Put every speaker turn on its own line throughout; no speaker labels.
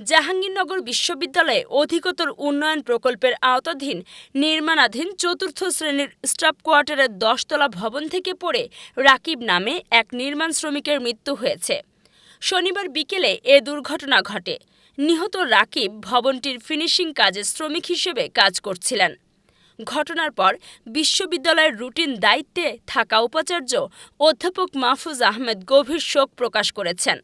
জাহাঙ্গীরনগর বিশ্ববিদ্যালয়ে অধিকতর উন্নয়ন প্রকল্পের আওতাধীন নির্মাণাধীন চতুর্থ শ্রেণির স্টাফ কোয়ার্টারের দশতলা ভবন থেকে পড়ে রাকিব নামে এক নির্মাণ শ্রমিকের মৃত্যু হয়েছে। শনিবার বিকেলে এ দুর্ঘটনা ঘটে। নিহত রাকিব ভবনটির ফিনিশিং কাজে শ্রমিক হিসেবে কাজ করছিলেন। ঘটনার পর বিশ্ববিদ্যালয়ের রুটিন দায়িত্বে থাকা উপাচার্য অধ্যাপক মাহফুজ আহমেদ গভীর শোক প্রকাশ করেছেন।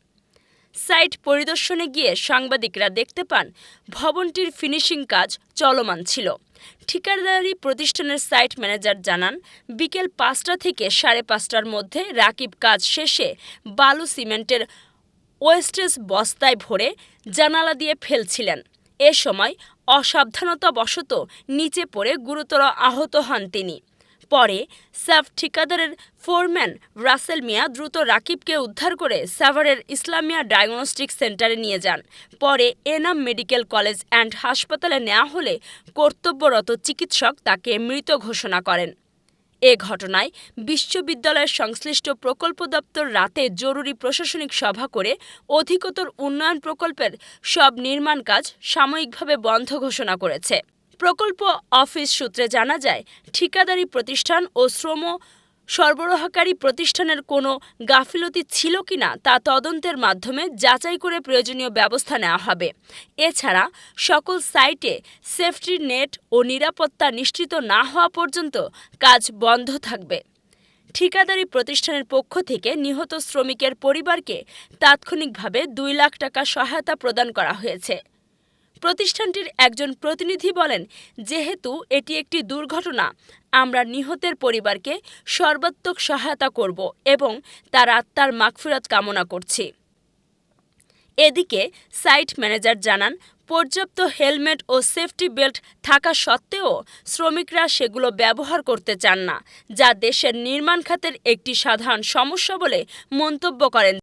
সাইট পরিদর্শনে গিয়ে সাংবাদিকরা দেখতে পান, ভবনটির ফিনিশিং কাজ চলমান ছিল। ঠিকাদারি প্রতিষ্ঠানের সাইট ম্যানেজার জানান, বিকেল পাঁচটা থেকে সাড়ে পাঁচটার মধ্যে রাকিব কাজ শেষে বালু সিমেন্টের ওয়েস্টেজ বস্তায় ভরে জানালা দিয়ে ফেলছিলেন। এ সময় অসাবধানতাবশত নিচে পড়ে গুরুতর আহত হন তিনি। পরে সাফ ঠিকাদারের ফোরম্যান রাসেল মিয়া দ্রুত রাকিবকে উদ্ধার করে সাভারের ইসলামিয়া ডায়াগনস্টিক সেন্টারে নিয়ে যান। পরে এনাম মেডিকেল কলেজ অ্যান্ড হাসপাতালে নেওয়া হলে কর্তব্যরত চিকিৎসক তাকে মৃত ঘোষণা করেন। এ ঘটনায় বিশ্ববিদ্যালয়ের সংশ্লিষ্ট প্রকল্প দপ্তর রাতে জরুরি প্রশাসনিক সভা করে অধিকতর উন্নয়ন প্রকল্পের সব নির্মাণ কাজ সাময়িকভাবে বন্ধ ঘোষণা করেছে। প্রকল্প অফিস সূত্রে জানা যায়, ঠিকাদারি প্রতিষ্ঠান ও শ্রম সরবরাহকারী প্রতিষ্ঠানের কোনো গাফিলতি ছিল কিনা তা তদন্তের মাধ্যমে যাচাই করে প্রয়োজনীয় ব্যবস্থা নেওয়া হবে। এছাড়া, সকল সাইটে সেফটি নেট ও নিরাপত্তা নিশ্চিত না হওয়া পর্যন্ত কাজ বন্ধ থাকবে। ঠিকাদারি প্রতিষ্ঠানের পক্ষ থেকে নিহত শ্রমিকের পরিবারকে তাৎক্ষণিকভাবে দুই লাখ টাকা সহায়তা প্রদান করা হয়েছে। প্রতিষ্ঠানটির একজন প্রতিনিধি বলেন, যেহেতু এটি একটি দুর্ঘটনা, আমরা নিহতের পরিবারকে সর্বাত্মক সহায়তা করব এবং তার আত্মার মাগফিরাত কামনা করছি। এদিকে, সাইট ম্যানেজার জানান, পর্যাপ্ত হেলমেট ও সেফটি বেল্ট থাকা সত্ত্বেও শ্রমিকরা সেগুলো ব্যবহার করতে চান না, যা দেশের নির্মাণ খাতের একটি সাধারণ সমস্যা বলে মন্তব্য করেন।